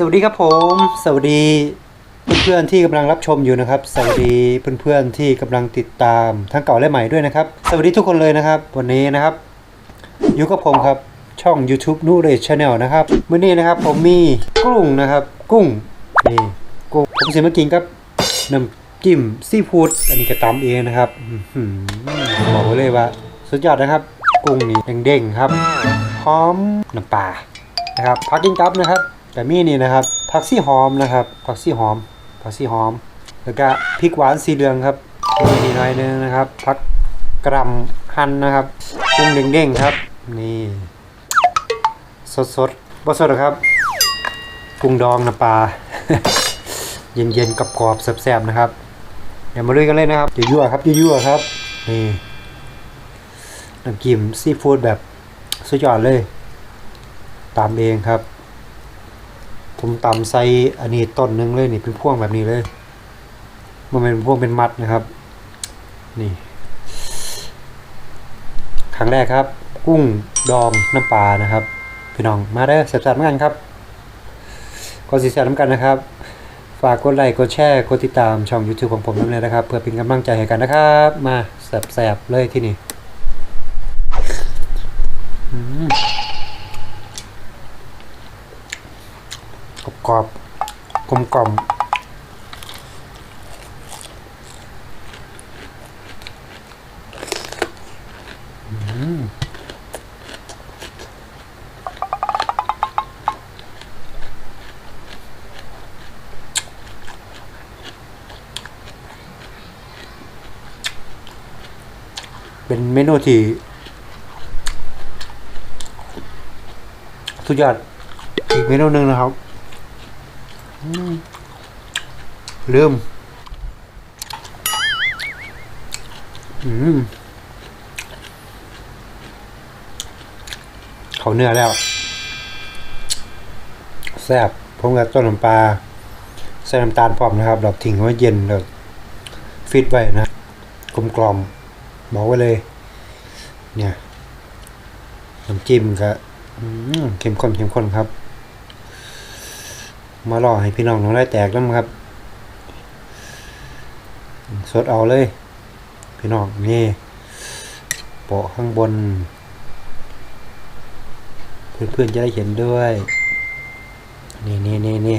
สวัสดีครับผม สวัสดีเพื่อนๆที่กำลังรับชมอยู่นะครับ สวัสดีเพื่อนๆที่กำลังติดตามทั้งเก่าและใหม่ด้วยนะครับ สวัสดีทุกคนเลยนะครับ วันนี้นะครับอยู่กับผมครับช่อง YouTube นูเรชชาแนลนะครับเมื่อนี้นะครับผมมีกุ้งนะครับ กุ้งนี่กุ้งผมสิมากินกับน้ำจิ้มซีฟู้ดอันนี้ก็ตำเองนะครับบอกไว้เลยว่า สุดยอดนะครับ กุ้งนี่เด้งๆครับหอมน้ำปลานะครับผักกิ้งกับนะครับ แต่มีนี่นะครับผักซี่หอมนะครับผักซี่หอมผักซี่หอม แล้วก็พริกหวานสีเหลืองครับนี่หน่อยนึงนะครับผักกระหลำหั่นนะครับกุ้งเด้งๆครับ นี่สดสดๆบ่สดหรอครับกุ้งดองน้ำปลาเย็นๆกับกรอบแซ่บๆนะครับเดี๋ยวมาลุยกันเลยนะครับยั่วๆครับยั่วๆครับนี่น้ำจิ้มซีฟู้ดแบบสุดยอดเลย ตามเองครับ ผมตำใส่อันนี้ต้นนึงเลยนี่เป็นพ่วงแบบนี้เลย มันเป็นพ่วงเป็นมัดนะครับ นี่ครั้งแรกครับ กุ้งดองน้ำปลานะครับ พี่น้องมาได้อแซ่บๆเหมือนกันครับก็สิแซ่บน้ำกันนะครับ ฝากกดไลค์กดแชร์กดติดตามช่อง YouTube ของผมด้วยนะครับ เพื่อเป็นกำลังใจให้กันนะครับ มาแซ่บๆเลยที่นี่อืม กรอบๆกลมเป็นเมนูที่สุดยอดอีกเมนูหนึ่งนะครับ ลืมอืมเขาเนื้อแล้ว แซ่บผมกับต้นน้ำปลาใส่น้ำตาลพร้อมนะครับเราทิ้งไว้เย็นเราฟิตไว้นะกลมกลอมบอกไว้เลย เนี่ยน้ำจิ้มก็เข้มข้นเข้มข้นครับ มารอให้พี่น้องน้องได้แตกแล้วมั้งครับ สดเอาเลย พี่น้องนี่โปะข้างบน เพื่อนๆจะได้เห็นด้วย นี่นี่นี่นี่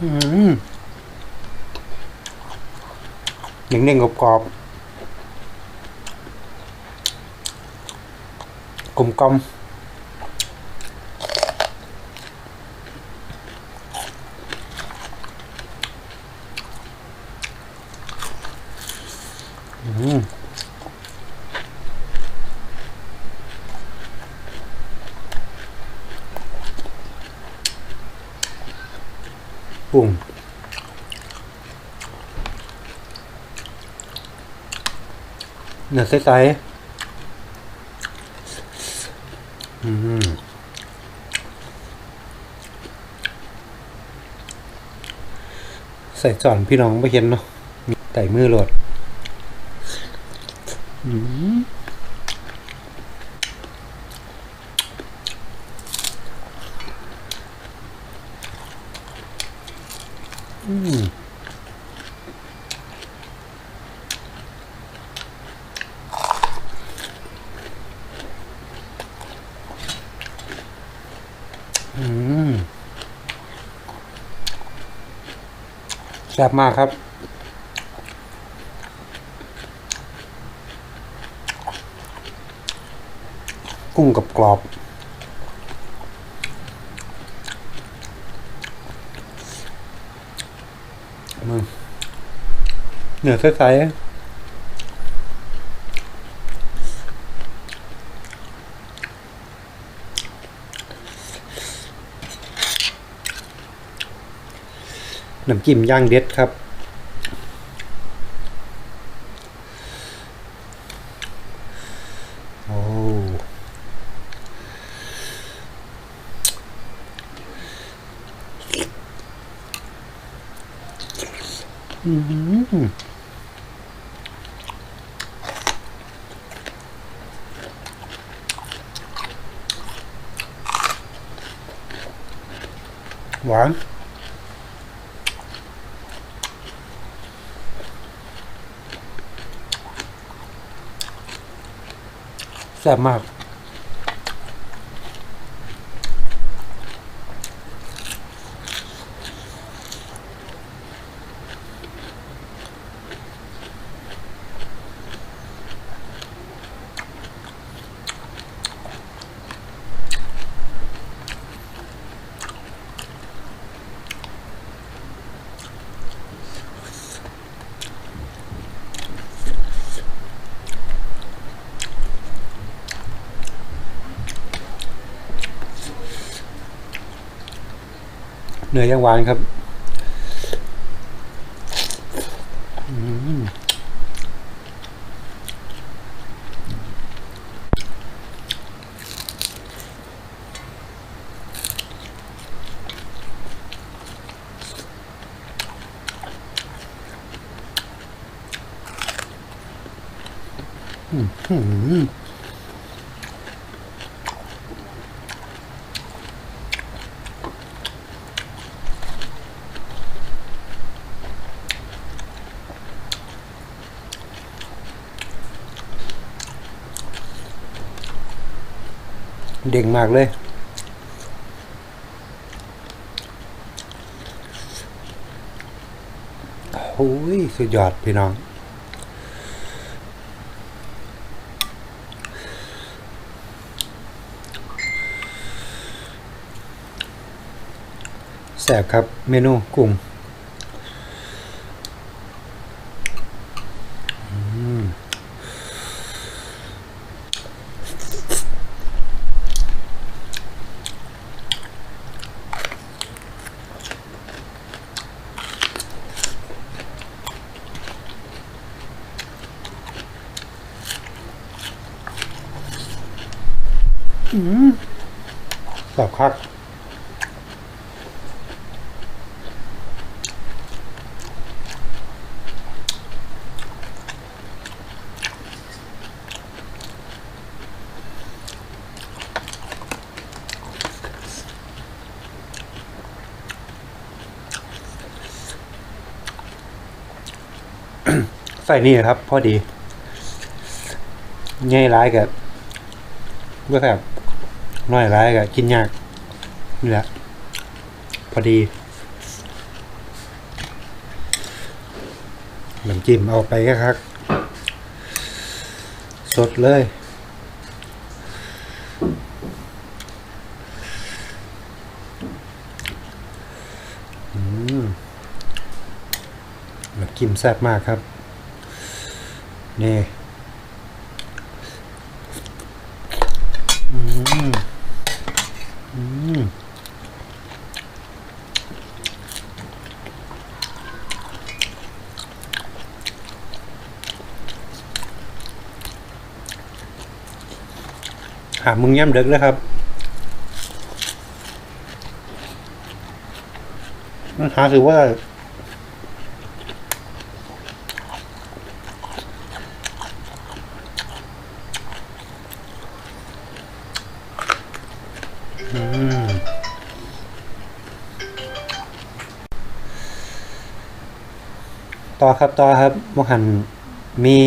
อืมอืมเด้งๆ กุ้ง เนื้อใสๆอืมใส่จอนพี่น้องไม่เห็นเนาะไต่มือโหลด อืมอืมอืมแซ่บมากครับ กุ้งกับกรอบ เนื้อใสๆ น้ำจิ้มย่างเด็ดครับ โอ้อืมหวาน แซ่บมาก เนื้อย่างหวานครับอืมอืมอืม เด่ งมากเลย โอ้ย สุดยอดพี่น้องแสบครับ เมนูกุ้ง แบบคักใส่นี่ครับ พอดี ง่ายร้ายกับก็แบบ น้อยร้ายกับกินยากนี่แหละ พอดีน้ำจิ้มเอาไปก็ครับ สดเลย น้ำจิ้มแซ่บมากครับ นี่ อืม อืม หามึงย่ำเด็กเลยครับมันหาถือว่าต่อครับต่อครับมหันมี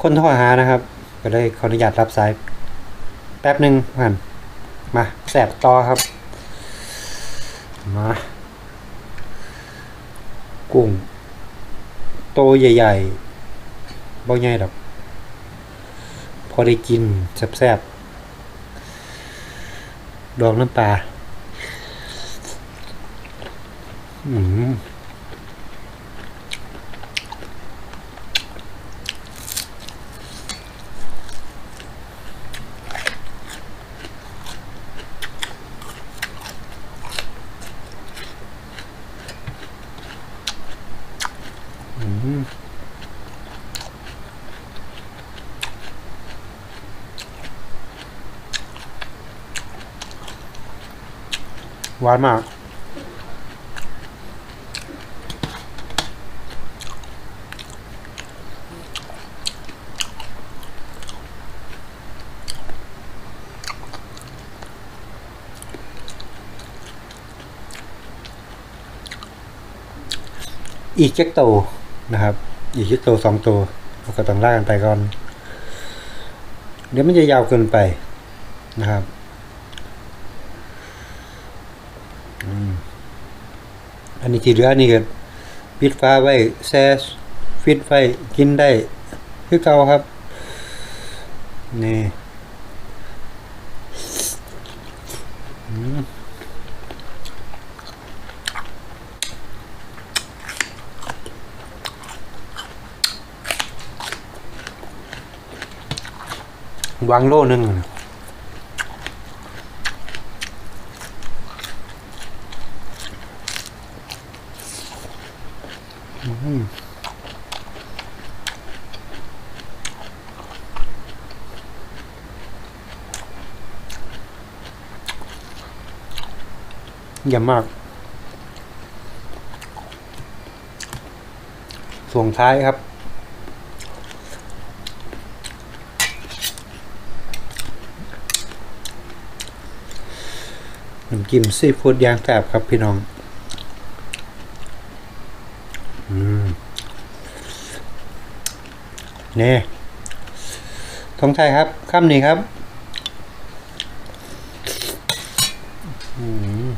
คนโทรหานะครับ ก็เลยขออนุญาตรับสาย แป๊บหนึ่งมหันมาแสบต่อครับ มากุ้งโตใหญ่ๆบ่ใหญ่ดอก พอได้กินแซ่บๆดองน้ำปลาอืม หวานมาก อีกเจ็กโตนะครับ อีกเจ็กโตสองตัวเราก็ต้องลากกันไปก่อน เดี๋ยวมันจะยาวเกินไปนะครับ อันนี้ที่เหลือนี่ก็ปิดฟ้าไว้แช่ฟิตไว้กินได้คือเก่าครับ นี่วางโล่หนึ่งนะอืม เยี่ยมมาก ส่งท้ายครับ น้ำจิ้มซีฟู้ดย่างแซ่บครับพี่น้อง อืมนี่ทองไทยครับคำนี้ครับ อืม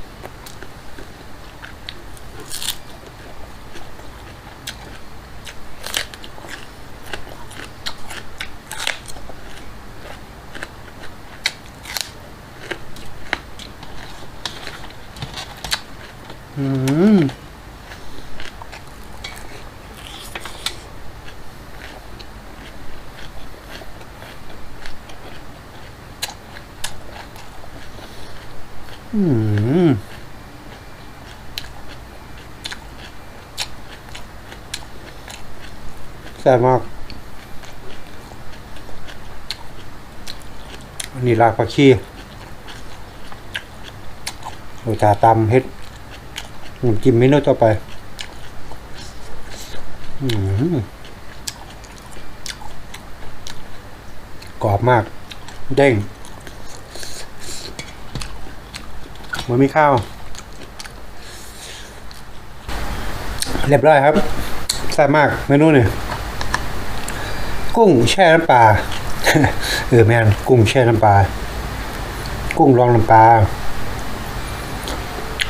อืม อืมแซ่บมาก อันนี้รากผักชีโรยตาตำเฮ็ดน้ำจิ้มเมนูต่อไป อืมกรอบมาก เด้ง เห มือนมีข้าว เรียบร้อยครับแซ่บมากเมนูนี่กุ้งแช่น้ำปลาเออแมนกุ้งแช่น้ำปลากุ้งรองน้ำปลา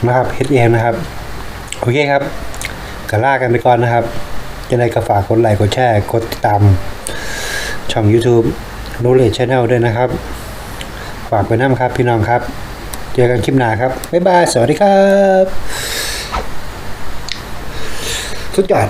นะครับเฮ็ดเองนะครับ โอเคครับก็ลากันไปก่อนนะครับจะได้ก็ฝากกดไลค์กดแชร์กดติดตาม ช่อง YouTube n o w l e d g e Channel ด้วยนะครับ ฝากไปน้ำครับพี่น้องครับ จอกันคลิปหน้าครับ บ๊ายบาย สวัสดีครับ สุดยอด